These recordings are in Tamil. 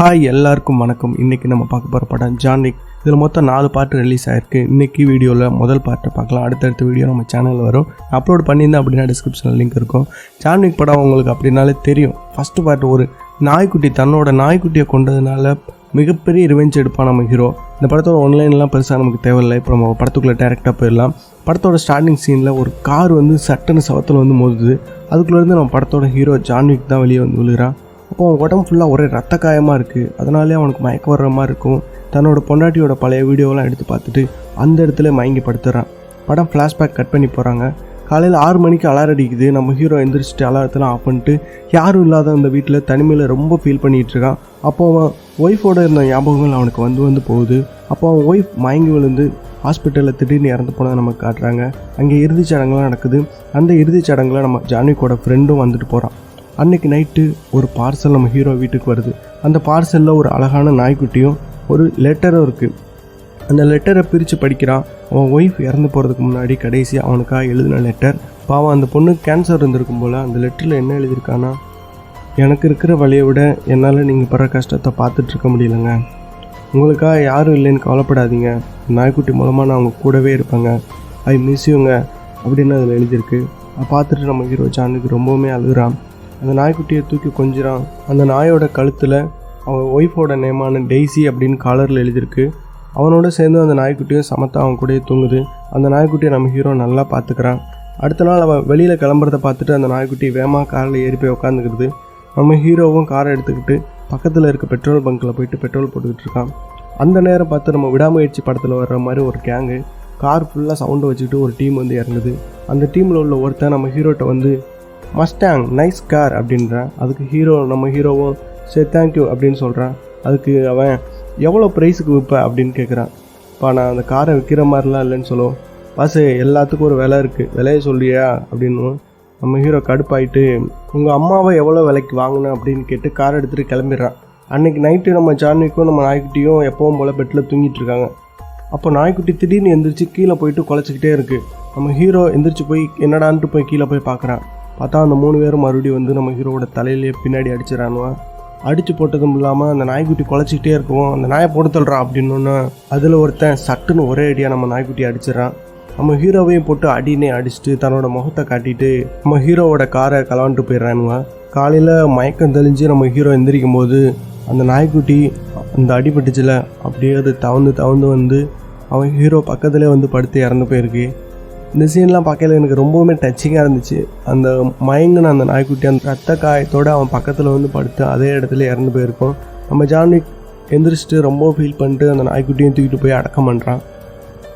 ஹாய் எல்லாருக்கும் வணக்கம். இன்றைக்கி நம்ம பார்க்க போகிற படம் ஜான்விக் இதில் மொத்தம் நாலு பாட்டு ரிலீஸ் ஆயிருக்கு. இன்றைக்கி வீடியோவில் முதல் பாட்டை பார்க்கலாம். அடுத்தடுத்த வீடியோ நம்ம சேனலில் வரும். அப்லோட் பண்ணியிருந்தேன் அப்படின்னா டிஸ்கிரிப்ஷனில் லிங்க் இருக்கும். ஜான்விக் படம் உங்களுக்கு அப்படின்னாலே தெரியும். ஃபஸ்ட்டு பாட்டு ஒரு நாய்க்குட்டி தன்னோட நாய்க்குட்டியை கொண்டதுனால மிகப்பெரிய ரிவெஞ்ச் எடுப்பான் நம்ம ஹீரோ இந்த படத்தோட ஒன்லைன்லாம் பெருசாக நமக்கு தேவையில்லை. இப்போ நம்ம படத்துக்குள்ளே டேரெக்டாக போயிடலாம். படத்தோட ஸ்டார்டிங் சீனில் ஒரு கார் வந்து சட்டுன்னு சவத்தில் வந்து மோதுது. அதுக்குள்ளேருந்து நம்ம படத்தோட ஹீரோ ஜான்விக் தான் வெளியே வந்து விழுகிறான். அப்போ அவன் உடம்பு ஃபுல்லாக ஒரே ரத்த காயமாக இருக்குது அதனாலே அவனுக்கு மயக்க வர்ற மாதிரி இருக்கும். தன்னோட பொண்டாட்டியோட பழைய வீடியோலாம் எடுத்து பார்த்துட்டு அந்த இடத்துல மயங்கி படுத்துறான். படம் ஃப்ளாஷ்பேக் கட் பண்ணி போகிறாங்க காலையில் ஆறு மணிக்கு அலாரம் அடிக்குது. நம்ம ஹீரோ எந்திரிச்சிட்டு அலாரத்தெல்லாம் ஆஃப் பண்ணிட்டு யாரும் இல்லாத அந்த வீட்டில் தனிமையில் ரொம்ப ஃபீல் பண்ணிகிட்டு இருக்கான். அப்போ அவன் ஒய்ஃபோட இருந்த ஞாபகங்கள் அவனுக்கு வந்து வந்து போகுது. அப்போ அவன் ஒய்ஃப் மயங்கி விழுந்து ஹாஸ்பிட்டலில் திடீர்னு இறந்து போனதை நமக்கு காட்டுறாங்க. அங்கே இறுதிச் சடங்குலாம் நடக்குது. அந்த இறுதிச் சடங்குல நம்ம ஜான்விக்கோட ஃப்ரெண்டும் வந்துட்டு போகிறான் அன்னைக்கு நைட்டு ஒரு பார்சல் நம்ம ஹீரோ வீட்டுக்கு வருது. அந்த பார்சலில் ஒரு அழகான நாய்க்குட்டியும் ஒரு லெட்டரும் இருக்குது அந்த லெட்டரை பிரித்து படிக்கிறான். அவன் ஒய்ஃப் இறந்து போகிறதுக்கு முன்னாடி கடைசி அவனுக்காக எழுதின லெட்டர் பாவம் அந்த பொண்ணு கேன்சர் இருந்திருக்கும் போல் அந்த லெட்டரில் என்ன எழுதியிருக்கானா எனக்கு இருக்கிற வழியை விட என்னால் நீங்கள் படுற கஷ்டத்தை பார்த்துட்ருக்க முடியலங்க. உங்களுக்காக யாரும் இல்லைன்னு கவலைப்படாதீங்க. நாய்க்குட்டி மூலமாக நான் அவங்க கூடவே இருப்பேங்க. ஐ மிஸ் யூங்க அப்படின்னு அதில் எழுதியிருக்கு. பார்த்துட்டு நம்ம ஹீரோ ஜானுக்கு ரொம்பவுமே அழுகுறான். அந்த நாய்க்குட்டியை தூக்கி கொஞ்சிறான். அந்த நாயோட கழுத்தில் அவன் ஒய்ஃபோட நேமான டெய்ஸி அப்படின்னு காலரில் எழுதியிருக்கு. அவனோட சேர்ந்து அந்த நாய்க்குட்டியும் சமத்தா அவன் கூடயே தூங்குது. அந்த நாய்க்குட்டியை நம்ம ஹீரோ நல்லா பார்த்துக்கிறான் அடுத்த நாள் அவன் வெளியில் கிளம்புறத பார்த்துட்டு அந்த நாய்க்குட்டி வேகமாக காரில் ஏறி போய் உட்காந்துக்கிறது நம்ம ஹீரோவும் காரை எடுத்துக்கிட்டு பக்கத்தில் இருக்க பெட்ரோல் பங்க்கில் போயிட்டு பெட்ரோல் போட்டுக்கிட்டு இருக்கான். அந்த நேரம் பார்த்து நம்ம விடாமுயற்சி படத்தில் வர்ற மாதிரி ஒரு கேங்கு கார் ஃபுல்லாக சவுண்டை வச்சுக்கிட்டு ஒரு டீம் வந்து இறங்குது. அந்த டீமில் உள்ள ஒருத்தன் நம்ம ஹீரோட்ட வந்து மஸ்டாங் நைஸ் கார் அப்படின்றான். அதுக்கு ஹீரோ நம்ம ஹீரோவும் சரி தேங்க்யூ அப்படின்னு சொல்கிறான் அதுக்கு அவன் எவ்வளோ ப்ரைஸுக்கு விற்பேன் அப்படின்னு கேட்குறான் இப்போ நான் அந்த காரை விற்கிற மாதிரிலாம் இல்லைன்னு சொல்லுவோம். பாசு எல்லாத்துக்கும் ஒரு விலை இருக்குது விலையை சொல்லியா அப்படின்னு நம்ம ஹீரோ கடுப்பாயிட்டு உங்கள் அம்மாவை எவ்வளோ விலைக்கு வாங்கினேன் அப்படின்னு கேட்டு கார் எடுத்துகிட்டு கிளம்பிடுறான். அன்னைக்கு நைட்டு நம்ம ஜான்விக்கும் நம்ம நாய்க்குட்டியும் எப்பவும் போல் பெட்டில் தூங்கிட்டு இருக்காங்க. அப்போ நாய்க்குட்டி திடீர்னு எந்திரிச்சு கீழே போயிட்டு குலைச்சிக்கிட்டே இருக்குது நம்ம ஹீரோ எந்திரிச்சு போய் என்னடான்ட்டு போய் கீழே போய் பார்க்குறான். பார்த்தா அந்த மூணு பேரும் மறுபடியும் வந்து நம்ம ஹீரோவோட தலையிலேயே பின்னாடி அடிச்சிடறானுவா. அடித்து போட்டதும் இல்லாமல் அந்த நாய்க்குட்டி குலைச்சிக்கிட்டே இருக்கும் அந்த நாயை போட்டு தள்ளுறான் அப்படின்னு அதில் ஒருத்தன் சட்டுன்னு ஒரே அடியாக நம்ம நாய்க்குட்டி அடிச்சிடறான். நம்ம ஹீரோவையும் போட்டு அடினே அடிச்சுட்டு தன்னோட முகத்தை காட்டிட்டு நம்ம ஹீரோவோட காரை கலவான்ட்டு போயிடுறானுவா. காலையில் மயக்கம் தெளிஞ்சு நம்ம ஹீரோ எந்திரிக்கும் போது அந்த நாய்க்குட்டி அந்த அடிபட்டுச்சில் அப்படியே அது தவந்து தவந்து வந்து அவன் ஹீரோ பக்கத்துலேயே வந்து படுத்து இறந்து போயிருக்கு. இந்த சீன்லாம் பார்க்கல எனக்கு ரொம்பவுமே டச்சிங்காக இருந்துச்சு. அந்த மயங்கின அந்த நாய்க்குட்டி அந்த ரத்த காயத்தோடு அவன் பக்கத்தில் வந்து படுத்து அதே இடத்துல இறந்து போயிருக்கோம் நம்ம ஜான்விக் எந்திரிச்சிட்டு ரொம்ப ஃபீல் பண்ணிட்டு அந்த நாய்க்குட்டியும் தூக்கிட்டு போய் அடக்கம் பண்ணுறான்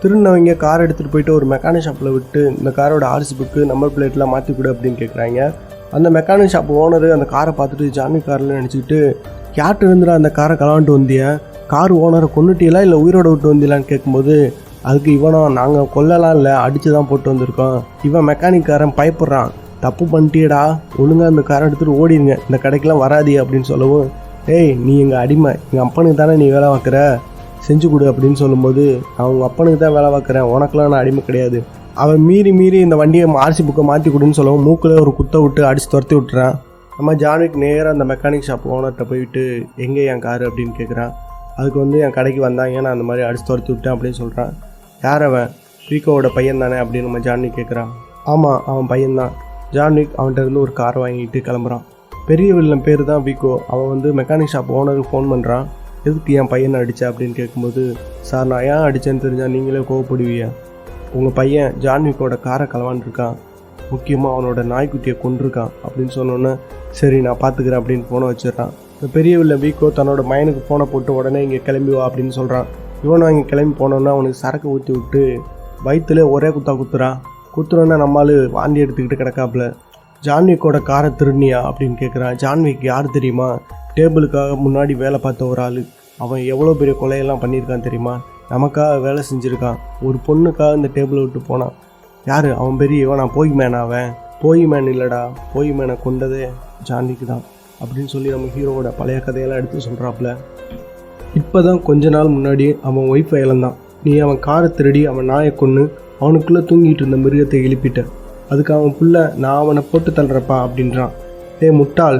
திருநவங்க கார் எடுத்துகிட்டு போயிட்டு ஒரு மெக்கானிக் ஷாப்பில் விட்டு இந்த காரோட ஆர்சி புக்கு நம்பர் பிளேட்லாம் மாற்றி கொடு அப்படின்னு கேட்குறாங்க அந்த மெக்கானிக் ஷாப் ஓனர் அந்த காரை பார்த்துட்டு ஜான்வி காரில் நினச்சிக்கிட்டு யார்கிட்ட இருந்துடா அந்த காரை கலாண்டு வந்தியா? கார் ஓனரை கொண்டுட்டீங்களா இல்லை உயிரோட விட்டு வந்தீங்களான்னு கேட்கும்போது அதுக்கு இவனும் நாங்கள் கொல்லலாம் இல்லை அடித்து தான் போட்டு வந்திருக்கோம். இவன் மெக்கானிக்காரன் பயப்படுறான். தப்பு பண்ணிட்டியடா. ஒழுங்காக அந்த காரை எடுத்துகிட்டு ஓடிடுங்க இந்த கடைக்கெலாம் வராதீ அப்படின்னு சொல்லவும் ஏய் நீ எங்கள் அடிமை. எங்கள் அப்பனுக்கு தானே நீ வேலை பார்க்குற? செஞ்சு கொடு அப்படின்னு சொல்லும்போது அவங்க அப்பனுக்கு தான் வேலை பார்க்குறேன். உனக்கெலாம் நான் அடிமை கிடையாது. அவன் மீறி மீறி இந்த வண்டியை ஆர்சி புக்கை மாற்றி கொடுன்னு சொல்லவும் மூக்கில் ஒரு குத்தை விட்டு அடித்து துரத்தி விட்டுறான். நம்ம ஜான்விக் நேராக அந்த மெக்கானிக் ஷாப் ஓனர்கிட்ட போயிட்டு எங்கே என் காரு? அப்படின்னு கேட்குறான் அதுக்கு வந்து என் கடைக்கு வந்தாங்க. நான் அந்த மாதிரி அடித்து துரத்தி விட்டேன் அப்படின்னு சொல்கிறான் யார் அவன்? ரீகோவோட பையன் தானே அப்படின்னு நம்ம ஜான்விக் கேட்குறான் ஆமாம் அவன் பையன்தான். ஜான்விக் அவன்கிட்ட இருந்து ஒரு கார் வாங்கிட்டு கிளம்புறான். பெரிய வில்லன் பேர் தான் வீக்கோ அவன் வந்து மெக்கானிக் ஷாப் ஓனருக்கு ஃபோன் பண்ணுறான் எதுக்கு என் பையனை அடித்தா அப்படின்னு கேட்கும்போது சார் நான் ஏன் அடித்தேன்னு தெரிஞ்சால் நீங்களே கோவப்படுவீங்க. உங்கள் பையன் ஜான்விக்கோட காரை களவான் இருக்கான். முக்கியமாக அவனோட நாய்க்குட்டியை கொண்டிருக்கான் அப்படின்னு சொன்னோன்னே சரி நான் பார்த்துக்கிறேன் அப்படின்னு ஃபோனை வச்சிடறான். இந்த பெரிய வில்ல வீக்கோ தன்னோட மயனுக்கு ஃபோனை போட்டு உடனே இங்கே கிளம்பி வா அப்படின்னு சொல்கிறான் இவன் வாங்கி கிளம்பி போனோன்னா அவனுக்கு சரக்கு ஊற்றி விட்டு வயிற்றுல ஒரே குத்தா குத்துறான் குத்துறோன்னா நம்மளால் வாந்தி எடுத்துக்கிட்டு கிடக்காப்புல. ஜான்விக்கோட காரை திருடினியா அப்படின்னு கேட்குறான் ஜான்விக் யார் தெரியுமா? டேபிளுக்காக முன்னாடி வேலை பார்த்த ஒரு ஆள். அவன் எவ்வளோ பெரிய கொலையெல்லாம் பண்ணியிருக்கான் தெரியுமா? நமக்காக வேலை செஞ்சுருக்கான். ஒரு பொண்ணுக்காக இந்த டேபிளை விட்டு போனான். யார்? அவன் பெரிய இவன். நான் போய் மேன் அவன்? போய் மேன் இல்லைடா. போய் மேனை கொண்டதே ஜான்விக்கு தான் அப்படின்னு சொல்லி நம்ம ஹீரோவோட பழைய கதையெல்லாம் எடுத்து சொல்கிறாப்புல இப்போ தான் கொஞ்ச நாள் முன்னாடி அவன் ஒய்ஃபை இழந்தான். நீ அவன் காரை திருடி அவன் நாயை கொன்று அவனுக்குள்ளே தூங்கிட்டு இருந்த மிருகத்தை எழுப்பிட்ட. அதுக்கு அவன் புள்ள நான் அவனை போட்டு தள்ளுறப்பா அப்படின்றான். ஏ முட்டாள்.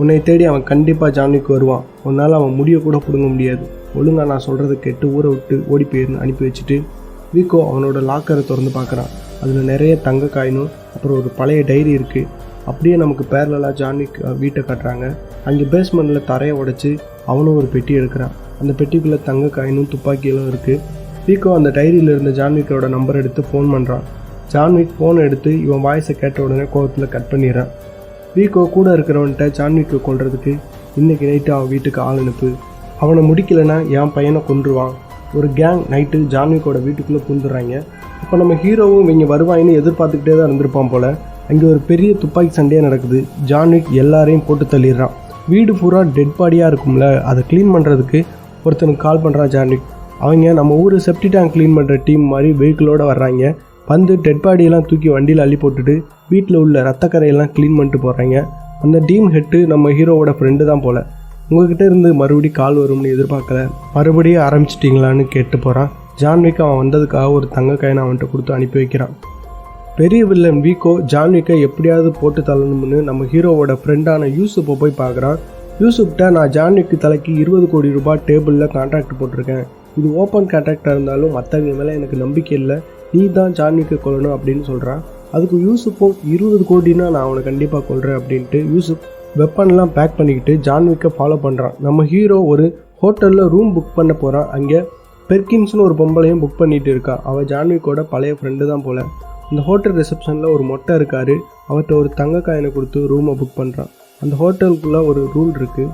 உன்னை தேடி அவன் கண்டிப்பாக ஜான்விக் வருவான். உன்னால் அவன் முடிய கூட பிடுங்க முடியாது. ஒழுங்கா நான் சொல்கிறத கேட்டு ஊரை விட்டு ஓடி போயிருன்னு அனுப்பி வச்சுட்டு வீக்கோ அவனோட லாக்கரை திறந்து பார்க்குறான் அதில் நிறைய தங்க காயினும் அப்புறம் ஒரு பழைய டைரி இருக்குது அப்படியே நமக்கு பேரலாக ஜான்விக் வீட்டை கட்டுறாங்க. அங்கே பேஸ்மெண்ட்டில் தரையை உடைச்சி அவனும் ஒரு பெட்டி எடுக்கிறான். அந்த பெட்டிக்குள்ளே தங்க காயினும் துப்பாக்கிகளும் இருக்குது பீகோ அந்த டைரியில் இருந்த ஜான்விக்கோட நம்பர் எடுத்து ஃபோன் பண்ணுறான் ஜான்விக் ஃபோன் எடுத்து இவன் வாய்ஸை கேட்ட உடனே கோபத்தில் கட் பண்ணிடுறான். வீக்கோ கூட இருக்கிறவன்கிட்ட ஜான்விக்கை கொள்றதுக்கு இன்றைக்கி நைட்டு அவன் வீட்டுக்கு ஆள் அனுப்பு. அவனை முடிக்கலைன்னா என் பையனை கொன்றுவான். ஒரு கேங் நைட்டு ஜான்விக்கோட வீட்டுக்குள்ளே பூந்துடுறாங்க. இப்போ நம்ம ஹீரோவும் இவங்க வருவாயின்னு எதிர்பார்த்துக்கிட்டே தான் இருந்திருப்பான் போல. அங்கே ஒரு பெரிய துப்பாக்கி சண்டையே நடக்குது. ஜான்விக் எல்லாரையும் போட்டு தள்ளிடுறான். வீடு பூரா டெட் பாடியாக இருக்கும்ல. அதை க்ளீன் பண்ணுறதுக்கு ஒருத்தனுக்கு கால் பண்ணுறான் ஜான்விக் அவங்க நம்ம ஊர் செப்டி டேங்க் க்ளீன் பண்ணுற டீம் மாதிரி வெஹிக்கிளோடு வர்றாங்க. வந்து டெட் பாடியெல்லாம் தூக்கி வண்டியில் அள்ளி போட்டுட்டு வீட்டில் உள்ள ரத்தக்கரையெல்லாம் க்ளீன் பண்ணிட்டு போகிறாங்க அந்த டீம் ஹெட்டு நம்ம ஹீரோவோட ஃப்ரெண்டு தான் போல். உங்ககிட்ட இருந்து மறுபடியும் கால் வரும்னு எதிர்பார்க்கல. மறுபடியும் ஆரம்பிச்சிட்டிங்களான்னு கேட்டு போகிறான் ஜான்விக் அவன் வந்ததுக்காக ஒரு தங்க கையனை அவன்கிட்ட கொடுத்து அனுப்பி வைக்கிறான். பெரிய வில்லன் வீக்கோ ஜான்விக்கை எப்படியாவது போட்டு தள்ளணும்னு நம்ம ஹீரோவோட ஃப்ரெண்டான யூசுப்பை போய் பார்க்குறான். யூசுப்கிட்ட நான் ஜான்விக்கு தலைக்கு இருபது கோடி ரூபாய் டேபிளில் கான்ட்ராக்ட் போட்டிருக்கேன். இது ஓப்பன் கான்ட்ராக்டாக இருந்தாலும் மற்றவங்க மேலே எனக்கு நம்பிக்கை இல்லை. நீ தான் ஜான்விக்கை கொல்லணும் அப்படின்னு சொல்கிறான் அதுக்கு யூசுப்பும் இருபது கோடினா நான் அவனை கண்டிப்பாக கொள்கிறேன் அப்படின்ட்டு யூசுப் வெப்பன்லாம் பேக் பண்ணிக்கிட்டு ஜான்விக்கை ஃபாலோ பண்ணுறான் நம்ம ஹீரோ ஒரு ஹோட்டலில் ரூம் புக் பண்ண போகிறான் அங்கே பெர்கின்ஸ்னு ஒரு பொம்பளையும் புக் பண்ணிட்டு இருக்கா. அவள் ஜான்விக்கோட பழைய ஃப்ரெண்டு தான் போல. இந்த ஹோட்டல் ரிசப்ஷனில் ஒரு மொட்டை இருக்காரு. அவர்கிட்ட ஒரு தங்க காயினை கொடுத்து ரூமை புக் பண்ணுறான் அந்த ஹோட்டலுக்குள்ளே ஒரு ரூல் இருக்குது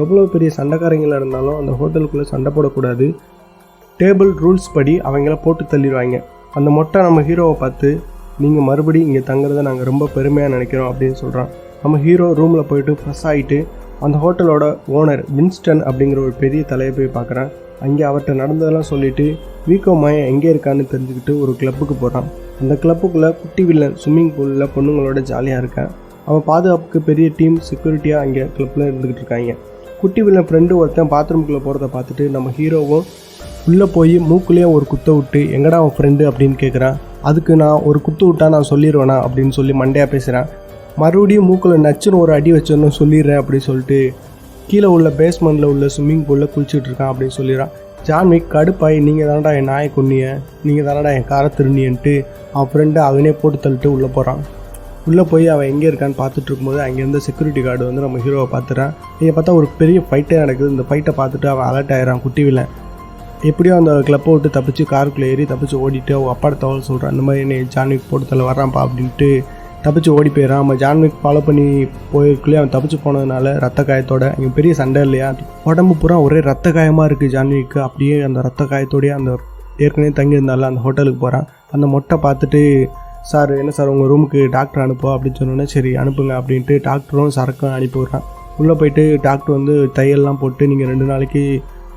எவ்வளோ பெரிய சண்டைக்காரங்களாக இருந்தாலும் அந்த ஹோட்டலுக்குள்ளே சண்டை போடக்கூடாது. டேபிள் ரூல்ஸ் படி அவங்கள போட்டு தள்ளிடுவாங்க. அந்த மொட்டை நம்ம ஹீரோவை பார்த்து நீங்கள் மறுபடியும் இங்கே தங்குறத நாங்கள் ரொம்ப பெருமையாக நினைக்கிறோம் அப்படின்னு சொல்கிறான் நம்ம ஹீரோ ரூமில் போயிட்டு ஃப்ரெஷ் ஆகிட்டு அந்த ஹோட்டலோட ஓனர் வின்ஸ்டன் அப்படிங்கிற ஒரு பெரிய தலையை போய் பார்க்குறான். அங்கே அவர்கிட்ட நடந்ததெல்லாம் சொல்லிவிட்டு வீக்கோ மாயன் எங்கே இருக்கான்னு தெரிஞ்சுக்கிட்டு ஒரு கிளப்புக்கு போகிறான் அந்த கிளப்புக்குள்ளே குட்டி வில்லன் ஸ்விம்மிங் பூலில் பொண்ணுங்களோட ஜாலியாக இருக்கேன். அவன் பாதுகாப்புக்கு பெரிய டீம் செக்யூரிட்டியாக அங்கே கிளப்பில் இருந்துக்கிட்டு இருக்காங்க. குட்டி வில்லன் ஃப்ரெண்டு ஒருத்தன் பாத்ரூம்குள்ளே போகிறத பார்த்துட்டு நம்ம ஹீரோவும் உள்ளே போய் மூக்குலேயே ஒரு குத்தை விட்டு எங்கடா அவன் ஃப்ரெண்டு அப்படின்னு கேட்குறான் அதுக்கு நான் ஒரு குத்து விட்டா நான் சொல்லிடுவேனா அப்படின்னு சொல்லி மண்டையாக பேசுகிறேன் மறுபடியும் மூக்கில் நச்சுன்னு ஒரு அடி வச்சோன்னு சொல்லிடுறேன் அப்படின்னு சொல்லிட்டு கீழே உள்ள பேஸ்மெண்ட்டில் உள்ள ஸ்விம்மிங் பூலில் குளிச்சுட்டு இருக்கான் அப்படின்னு சொல்லிடுறான். ஜான்விக் கடுப்பாய் நீங்கள் தானடா என் நாயை கொன்னிய நீங்கள் தானடா என் காரை திருநியன்ட்டு அவன் ஃப்ரெண்டு அவனே போட்டு தள்ளிட்டு உள்ளே போகிறான் உள்ளே போய் அவன் எங்கே இருக்கான்னு பார்த்துட்டு இருக்கும்போது அங்கேருந்து செக்யூரிட்டி கார்டு வந்து நம்ம ஹீரோவை பார்த்துறான். இங்கே பார்த்தா ஒரு பெரிய ஃபைட்டே நடக்குது. இந்த ஃபைட்டை பார்த்துட்டு அவன் அலர்ட் ஆயிடுறான் குட்டி வில்லன். எப்படியோ அந்த கிளப்பை விட்டு தப்பிச்சு காருக்குள்ளே ஏறி தப்பிச்சு ஓடிட்டு அவள் அப்பாட்ட தகவல் சொல்கிறான் இந்த மாதிரி என்னை ஜான்விக் போட்டு தள்ள வர்றான்ப்பா அப்படின்ட்டு தப்பிச்சு ஓடி போயிடறான். அவன் ஜான்விக் ஃபாலோ பண்ணி போயிருக்குள்ளே அவன் தப்பிச்சு போனதுனால ரத்த காயத்தோட இங்கே பெரிய சண்டை இல்லையா? உடம்பு பூரா ஒரே ரத்த காயமாக இருக்குது ஜான்விக்கு. அப்படியே அந்த ரத்த காயத்தோடயே அந்த ஏற்கனவே தங்கியிருந்தால அந்த ஹோட்டலுக்கு போகிறான் அந்த மொட்டை பார்த்துட்டு சார் என்ன சார் உங்கள் ரூமுக்கு டாக்டர் அனுப்போ அப்படின்னு சொன்னோன்னே சரி அனுப்புங்க அப்படின்ட்டு டாக்டரும் சரக்கும் அனுப்பி விட்றான். உள்ளே போயிட்டு டாக்டர் வந்து தையல்லாம் போட்டு நீங்கள் ரெண்டு நாளைக்கு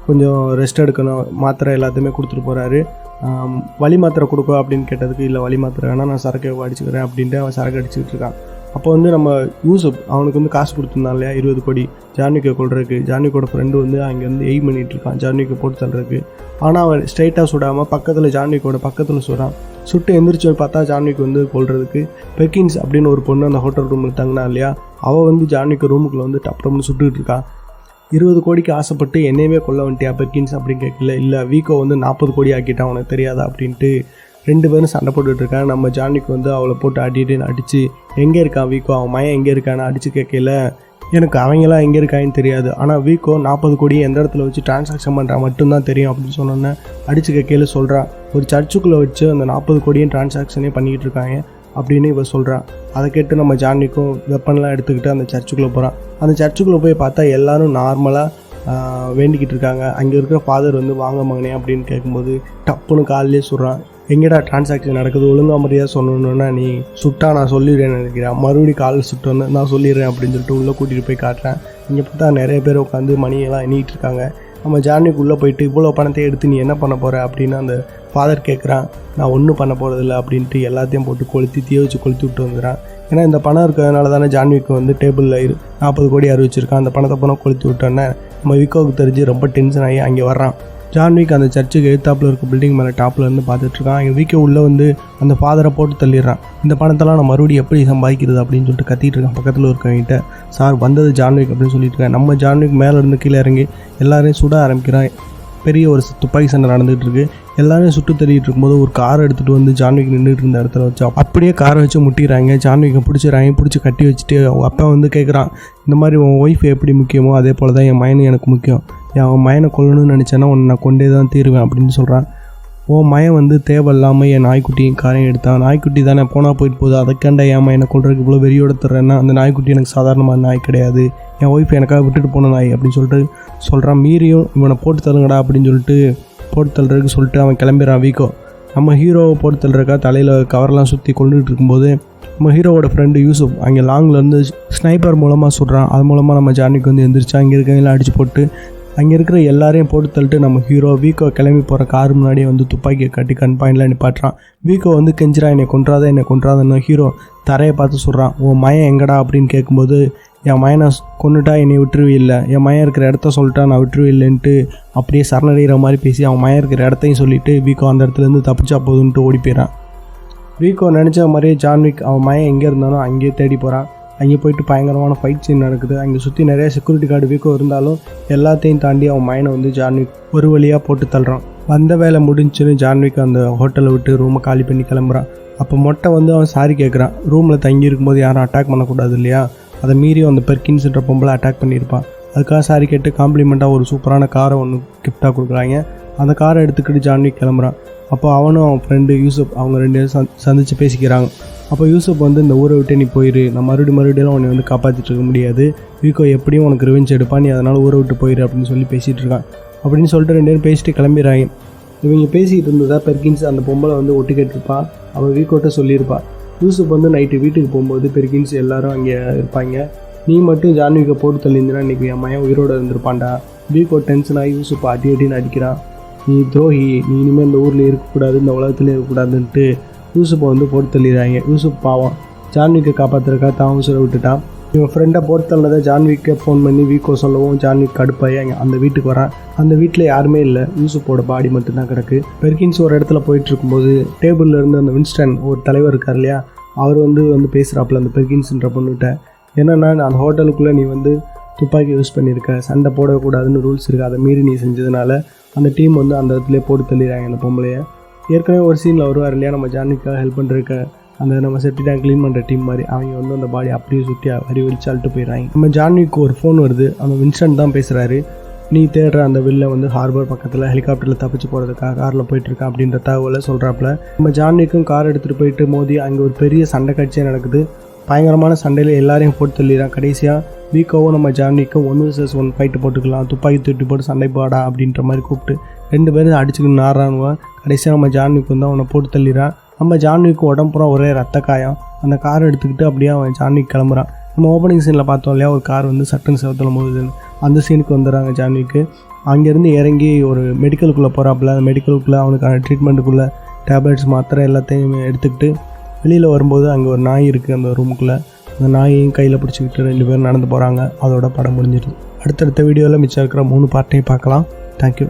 கொஞ்சம் ரெஸ்ட் எடுக்கணும். மாத்திரை எல்லாத்தையுமே கொடுத்துட்டு போகிறாரு வலி மாத்திரை கொடுக்கோ அப்படின்னு கேட்டதுக்கு இல்லை வலி மாத்திரை வேணால் நான் சரக்கு அடிச்சுக்கிறேன் அப்படின்ட்டு அவன் சரக்கு அடிச்சுக்கிட்டு இருக்கான் அப்போ வந்து நம்ம யூசுப் அவனுக்கு வந்து காசு கொடுத்துருந்தான் இல்லையா? இருபது கோடி ஜான்விக்கை கொள்றதுக்கு ஜான்விக்கோட ஃப்ரெண்டு வந்து அங்கே வந்து எய்ம் பண்ணிட்டு இருக்கான். ஜான்விக்கை போட்டு தள்ளுறதுக்கு ஆனால் அவன் ஸ்ட்ரைட்டாக சுடாமல் பக்கத்தில் ஜான்விக்கோட பக்கத்தில் சுடுறான் சுட்டு எந்திரிச்சு பார்த்தா ஜான்விக்கு வந்து கொள்றதுக்கு பெக்கின்ஸ் அப்படின்னு ஒரு பொண்ணு அந்த ஹோட்டல் ரூமில் தங்கினா இல்லையா? அவள் வந்து ஜான்விக்கு ரூமுக்குள்ளே வந்து டப்டம்னு சுட்டுக்கிட்டு இருக்கான் இருபது கோடிக்கு ஆசைப்பட்டு என்னையுமே கொல்ல வந்துட்டியா பெர்கின்ஸ் அப்படின்னு கேட்கல. இல்லை வீக்கோ வந்து நாற்பது கோடி ஆக்கிட்டான் உனக்கு தெரியாதா? அப்படின்ட்டு ரெண்டு பேரும் சண்டை போட்டுட்டு இருக்காங்க. நம்ம ஜானிக்கு வந்து அவளை போட்டு அடிட்டு அடித்து எங்கே இருக்கான் வீக்கோ? அவன் மயம் எங்கே இருக்கான்னு அடித்து கேட்கல. எனக்கு அவங்களாம் எங்கே இருக்கான்னு தெரியாது. ஆனால் வீக்கோ நாற்பது கோடி எந்த இடத்துல வச்சு டிரான்சாக்ஷன் பண்ணுறா மட்டும்தான் தெரியும். அப்படின்னு சொன்னோன்னே அடித்து கேட்கல சொல்கிறா ஒரு சர்ச்சுக்குள்ளே வச்சு அந்த நாற்பது கோடியும் டிரான்சாக்ஷனே பண்ணிக்கிட்டு இருக்காங்க அப்படின்னு இவ சொல்கிறான் அதை கேட்டு நம்ம ஜான்விக்கும் வெப்பன்லாம் எடுத்துக்கிட்டு அந்த சர்ச்சுக்குள்ளே போகிறான் அந்த சர்ச்சுக்குள்ளே போய் பார்த்தா எல்லாரும் நார்மலாக வேண்டிக்கிட்டு இருக்காங்க. அங்கே இருக்கிற ஃபாதர் வந்து வாங்க மகனே அப்படின்னு கேட்கும்போது டப்புன்னு காலிலே சொல்கிறான் எங்கடா டிரான்சாக்ஷன் நடக்குது? ஒழுங்கா மரியாதை சொல்லணுன்னா நீ சுட்டா நான் சொல்லிடுறேன்னு நினைக்கிறேன். மறுபடியும் காலில் சுட்டோன்னு நான் சொல்லிடுறேன் அப்படின்னு சொல்லிட்டு உள்ளே கூட்டிகிட்டு போய் காட்டுறேன். இங்கே பார்த்தா நிறைய பேர் உட்காந்து மணியெல்லாம் எண்ணிட்டு இருக்காங்க. நம்ம ஜார்னிக்குள்ளே போயிட்டு இவ்வளோ பணத்தை எடுத்து நீ என்ன பண்ண போகிற அப்படின்னு அந்த ஃபாதர் கேட்குறான் நான் ஒன்றும் பண்ண போகிறதில்ல அப்படின்ட்டு எல்லாத்தையும் போட்டு கொளுத்தி தீ வச்சு கொளுத்தி விட்டு வந்துடுறான். ஏன்னா இந்த பணம் இருக்கிறதுனால தானே ஜான்விக்கு வந்து டேபிளில் இரு நாற்பது கோடி அறிவிச்சிருக்கான் அந்த பணத்தை பணம் கொளுத்தி விட்டோன்னே நம்ம விக்கோவுக்கு தெரிஞ்சு ரொம்ப டென்ஷன் ஆகி அங்கே வர்றான். ஜான்விக் அந்த சர்ச்சுக்கு எழுத்தாப்பில் இருக்க பில்டிங் மேலே டாப்பில் இருந்து பார்த்துட்டு இருக்கான். எங்கள் வீக்கே உள்ளே வந்து அந்த ஃபாதரை போட்டு தள்ளிடுறான். இந்த பணத்தெல்லாம் நான் மறுபடியும் எப்படி சம்பாதிக்கிறது அப்படின்னு சொல்லிட்டு கத்திட்டு இருக்கான். பக்கத்தில் இருக்கவங்கிட்ட சார் வந்தது ஜான்விக் அப்படின்னு சொல்லிட்டு இருக்கேன். நம்ம ஜான்விக் மேலே இருந்து கீழே இறங்கி எல்லாரையும் சுட ஆரம்பிக்கிறான். பெரிய ஒரு துப்பாக்கி சண்டை நடந்துகிட்டு இருக்கு. எல்லாரும் சுட்டு தள்ளிட்டு இருக்கும்போது ஒரு கார் எடுத்துகிட்டு வந்து ஜான்விக் நின்றுட்டு இருந்த இடத்துல வச்சு அப்படியே காரை வச்சு முட்டிடுறாங்க. ஜான்விக்கை பிடிச்சிடறாங்க. பிடிச்சி கட்டி வச்சுட்டு அவங்க அப்பா வந்து கேட்குறான் இந்த மாதிரி உன் ஒய்ஃப் எப்படி முக்கியமோ அதே போல் தான் என் மயனும் எனக்கு முக்கியம். என் மயனை கொல்லணும்னு நினச்சேன்னா உன்னை நான் கொண்டே தான் தீருவேன் அப்படின்னு சொல்கிறான் ஓ மயன் வந்து தேவையில்லாமல் என் நாய்க்குட்டியும் காரையும் எடுத்தான் நாய்க்குட்டி தானே போனால் போயிட்டு போகுது. அதைக்காண்டா என் மயனை கொள்றதுக்கு இவ்வளோ வெறியோட தர்றேன்னா அந்த நாய்க்குட்டி எனக்கு சாதாரணமான நாய் கிடையாது. என் ஒய்ஃப் எனக்காக விட்டுட்டு போன நாய் அப்படின்னு சொல்லிட்டு சொல்கிறான் மீறியும் இவனை போட்டு தள்ளுங்கடா அப்படின்னு சொல்லிட்டு போட்டு தள்ளுறதுக்கு சொல்லிட்டு அவன் கிளம்பிடுறான் வீக்கோ நம்ம ஹீரோவை போட்டு தள்ளுறக்கா தலையில் கவர்லாம் சுற்றி கொண்டுகிட்டு இருக்கும்போது நம்ம ஹீரோவோட ஃப்ரெண்டு யூசுப் அங்கே லாங்கில் இருந்து ஸ்னைப்பர் மூலமாக சுடுறான். அது மூலமாக நம்ம ஜானிக்கு வந்து எந்திரிச்சு அங்கே இருக்கவங்களாம் அடித்து போட்டு அங்கே இருக்கிற எல்லாரையும் போட்டு தள்ளிட்டு நம்ம ஹீரோ வீக்கோ கிளம்பி போகிற கார் முன்னாடியே வந்து துப்பாக்கியை கட்டி கண் பாயிண்டில் நிப்பாட்டுறான். வீக்கோ வந்து கெஞ்சிரா என்னை கொன்றாத என்னை கொன்றாதன்னு. ஹீரோ தரையை பார்த்து சொல்கிறான் உன் மயம் எங்கடா? அப்படின்னு கேட்கும்போது என் மயனை கொண்டுட்டா என்னை விட்டுருவே இல்லை என் மயம் இருக்கிற இடத்த சொல்லிட்டா நான் விட்டுருவே இல்லைன்ட்டு அப்படியே சரணடைகிற மாதிரி பேசி அவன் மயம் இருக்கிற இடத்தையும் சொல்லிவிட்டு வீக்கோ அந்த இடத்துலேருந்து தப்பிச்சா போதுன்ட்டு ஓடி போயிறான். வீக்கோ நினச்ச மாதிரியே ஜான்விக் அவன் மயம் எங்கே இருந்தானோ அங்கேயே தேடி போகிறான் அங்கே போயிட்டு பயங்கரமான ஃபைட் சீன் நடக்குது. அங்கே சுற்றி நிறைய செக்யூரிட்டி கார்டு வீக்கோ இருந்தாலும் எல்லாத்தையும் தாண்டி அவன் மயனை வந்து ஜான்விக் ஒரு வழியாக போட்டு தள்ளுறான். வந்த வேலை முடிஞ்சுன்னு ஜான்விக் அந்த ஹோட்டலை விட்டு ரூமை காலி பண்ணி கிளம்புறான். அப்போ மொட்டை வந்து அவன் சாரி கேட்குறான் ரூமில் தங்கி இருக்கும்போது யாரும் அட்டாக் பண்ணக்கூடாது இல்லையா? அதை மீறி அந்த பெர்கின்ஸ்ன்ற பொம்பளை அட்டாக் பண்ணியிருப்பான். அதுக்காக சாரி கேட்டு காம்ப்ளிமெண்ட்டாக ஒரு சூப்பரான காரை ஒன்று கிஃப்டாக கொடுக்குறாங்க. அந்த காரை எடுத்துக்கிட்டு ஜான்விக் கிளம்புறான். அப்போ அவனும் அவன் ஃப்ரெண்டு யூசுப் அவங்க ரெண்டு பேரும் சந் சந்தித்து பேசிக்கிறாங்க. அப்போ யூசுப் வந்து இந்த ஊரை விட்டு நீ போயிரு. நான் மறுபடியும் மறுபடியும் உன்னை வந்து காப்பாற்றிட்டு இருக்க முடியாது. வீக்கோ எப்படியும் உனக்கு ரிவெஞ்ச் எடுப்பான் நீ அதனால் ஊரை விட்டு போயிரு அப்படின்னு சொல்லி பேசிகிட்டு இருக்கான் அப்படின்னு சொல்லிட்டு ரெண்டு பேரும் பேசிட்டு கிளம்பிடுறாங்க. இவங்க பேசிக்கிட்டு இருந்ததா பெர்கின்ஸ் அந்த பொம்பளை வந்து ஒட்டு கேட்டிருப்பா. அவன் வீக்கோட்ட சொல்லியிருப்பா. யூசுப் வந்து நைட்டு வீட்டுக்கு போகும்போது பெர்கின்ஸ் எல்லாரும் அங்கே இருப்பாங்க. நீ மட்டும் ஜான்விக்கை போட்டு தள்ளியிருந்தா இன்றைக்கி என் மயம் உயிரோட இருந்திருப்பான்டா. வீக்கோ டென்ஷனாக ஆகி யூசுப் அடி அடின்னு அடிக்கிறான். நீ துரோகி நீ இனிமேல் இந்த ஊரில் இருக்கக்கூடாது இந்த உலகத்தில் இருக்கக்கூடாதுன்ட்டு யூசுப்பை வந்து போட்டு தள்ளிடுறாங்க. யூசுப் பாவம். ஜான்விக்கை காப்பாற்றுறக்கா தான் உசுரை விட்டுட்டான். இவன் ஃப்ரெண்டை போட்டு தள்ளதை ஜான்விக்கை ஃபோன் பண்ணி வீக்கோ சொல்லவும் ஜான்விக் கடுப்பாகி அங்கே அந்த வீட்டுக்கு வரான். அந்த வீட்டில் யாருமே இல்லை. யூசுப்போட பாடி மட்டும்தான் கிடக்கு. பெர்கின்ஸ் ஒரு இடத்துல போயிட்டு இருக்கும்போது டேபிளில் இருந்து அந்த வின்ஸ்டன் ஒரு தலைவர் இருக்கார் இல்லையா அவர் வந்து வந்து பேசுகிறாப்புல அந்த பெர்கின்ஸ்ன்ற பொண்ணுகிட்ட என்னென்னா அந்த ஹோட்டலுக்குள்ளே நீ வந்து துப்பாக்கி யூஸ் பண்ணியிருக்க சண்டை போடக்கூடாதுன்னு ரூல்ஸ் இருக்குது அதை மீறி நீ செஞ்சதுனால அந்த டீம் வந்து அந்த இடத்துல போட்டு தள்ளிடுறாங்க அந்த பொம்பளைய. ஏற்கனவே ஒரு சீனில் வருவார் இல்லையா? நம்ம ஜானிக்காக ஹெல்ப் பண்ணுறக்க அந்த நம்ம செப்டி டேங்க் க்ளீன் பண்ணுற டீம் மாதிரி. அவங்க வந்து அந்த பாடி அப்படியே சுற்றி அறி வச்சு அழுட்டு போயிடுறாங்க. நம்ம ஜான்விக்கு ஒரு ஃபோன் வருது. அந்த வின்ஸ்டன் தான் பேசுகிறாரு நீ தேடுற அந்த வில்ல வந்து ஹார்பர் பக்கத்தில் ஹெலிகாப்டரில் தப்பிச்சு போகிறதுக்காக காரில் போயிட்டுருக்கான் அப்படின்ற தகவலை சொல்கிறாப்புல நம்ம ஜான்விக்கும் கார் எடுத்துகிட்டு போயிட்டு மோதி அங்கே ஒரு பெரிய சண்டை காட்சியாக நடக்குது. பயங்கரமான சண்டையில் எல்லாரையும் போட்டு தள்ளிடுறான். கடைசியாக வீக்கோவும் நம்ம ஜான்விக்கும் ஒன் விசஸ் ஒன் ஃபைட்டு போட்டுக்கலாம். துப்பாக்கி தூட்டி போட்டு சண்டை போடா அப்படின்ற மாதிரி கூப்பிட்டு ரெண்டு பேரும் அடிச்சுக்கிட்டு நாடுறானுவன் கடைசியாக நம்ம ஜான்விக்கு வந்து அவனை போட்டு தள்ளிடுறான். நம்ம ஜான்விக்கு உடம்புறம் ஒரே ரத்த காயம். அந்த காரை எடுத்துக்கிட்டு அப்படியே அவன் ஜான்விக் கிளம்புறான். நம்ம ஓப்பனிங் சீனில் பார்த்தோம் இல்லையா? ஒரு கார் வந்து சட்டன் செவத்தில் மோதுதுன்னு அந்த சீனுக்கு வந்துடுறாங்க ஜான்விக்கு. அங்கேருந்து இறங்கி ஒரு மெடிக்கலுக்குள்ளே போகிறாப்புல அந்த மெடிக்கலுக்குள்ளே அவனுக்கான ட்ரீட்மெண்ட்டுக்குள்ளே டேப்லெட்ஸ் மாத்திரை எல்லாத்தையும் எடுத்துக்கிட்டு வெளியில் வரும்போது அங்கே ஒரு நாய் இருக்குது அந்த ரூமுக்குள்ளே அந்த நாயையும் கையில் பிடிச்சிக்கிட்டு ரெண்டு பேரும் நடந்து போகிறாங்க அதோட படம் முடிஞ்சிடுது அடுத்தடுத்த வீடியோவில் மிச்சம் இருக்கிற மூணு பார்ட்டையும் பார்க்கலாம். தேங்க்யூ